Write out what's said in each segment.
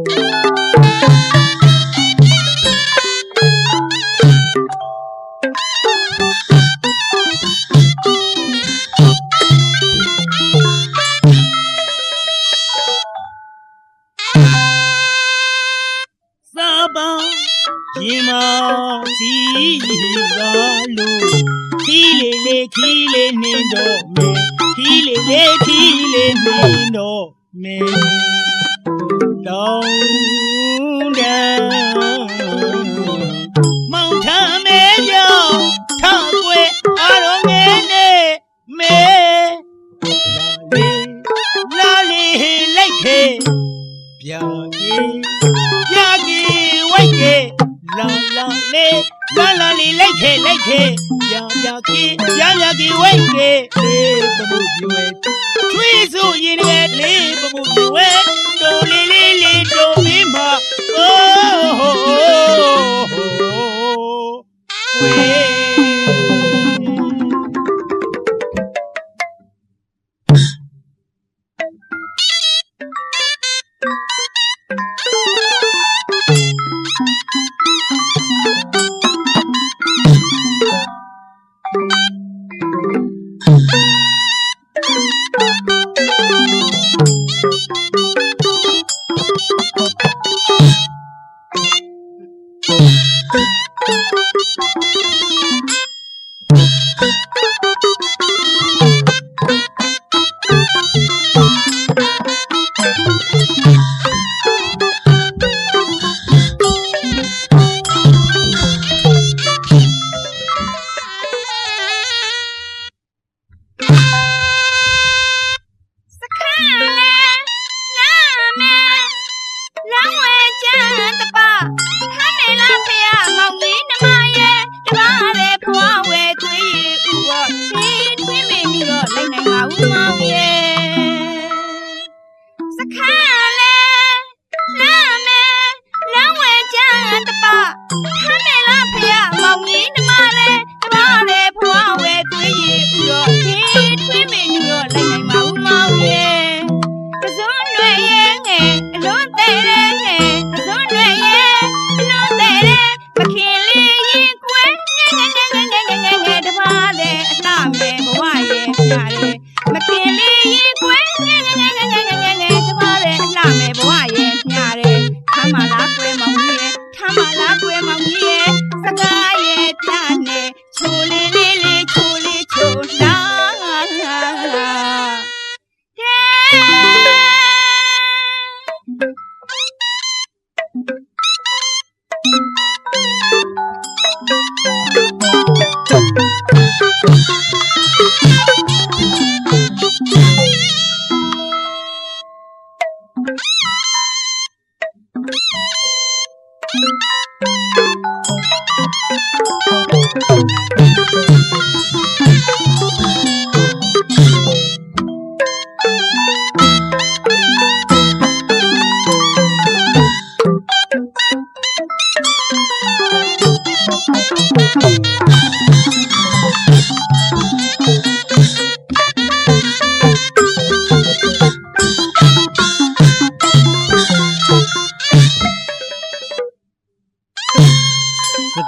စာပါရင်မစီပါလို့ခီလေလေခီလေနှင်းတော့မယ်ခီ လေလေခီလေနှင်းတော့မယ်တောင်းတမောင်ထမဲကြော လာလာလေလာလာလေလိုက်ခေလိုက်ခေပြာပြာကြီးပြာပြာကြီးဝိုက်ကေလေပမှုပြဝဲချွေးစုရင်ရဲ့လေပမှုပြဝဲဒိုလေးလေးလေးဒိုမင်းမအိုး ရဲ့ညာတယ်မခင်လေးရင်ကွယ်ငယ်ငယ်ငယ်ငယ်ငယ်ငယ်ငယ်တပါးတဲ့အလှမဲ့ဘဝရဲ့ညာတယ်ထမ်းမလားကွယ်မောင်ကြီးရဲ့ထမ်းမလားကွယ်မောင်ကြီးရဲ့စကားရဲ့ပြနဲ့ချိုလေးလေးလေး စ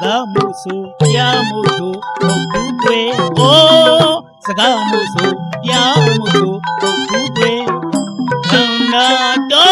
ကားမှုဆိုကြားမှုဆိုဟုတ်ဘူးကွယ်။အိုးစကားမှုဆိုကြားမှုဆိုဟုတ်ဘူးကွယ်။ခန္ဓာတော်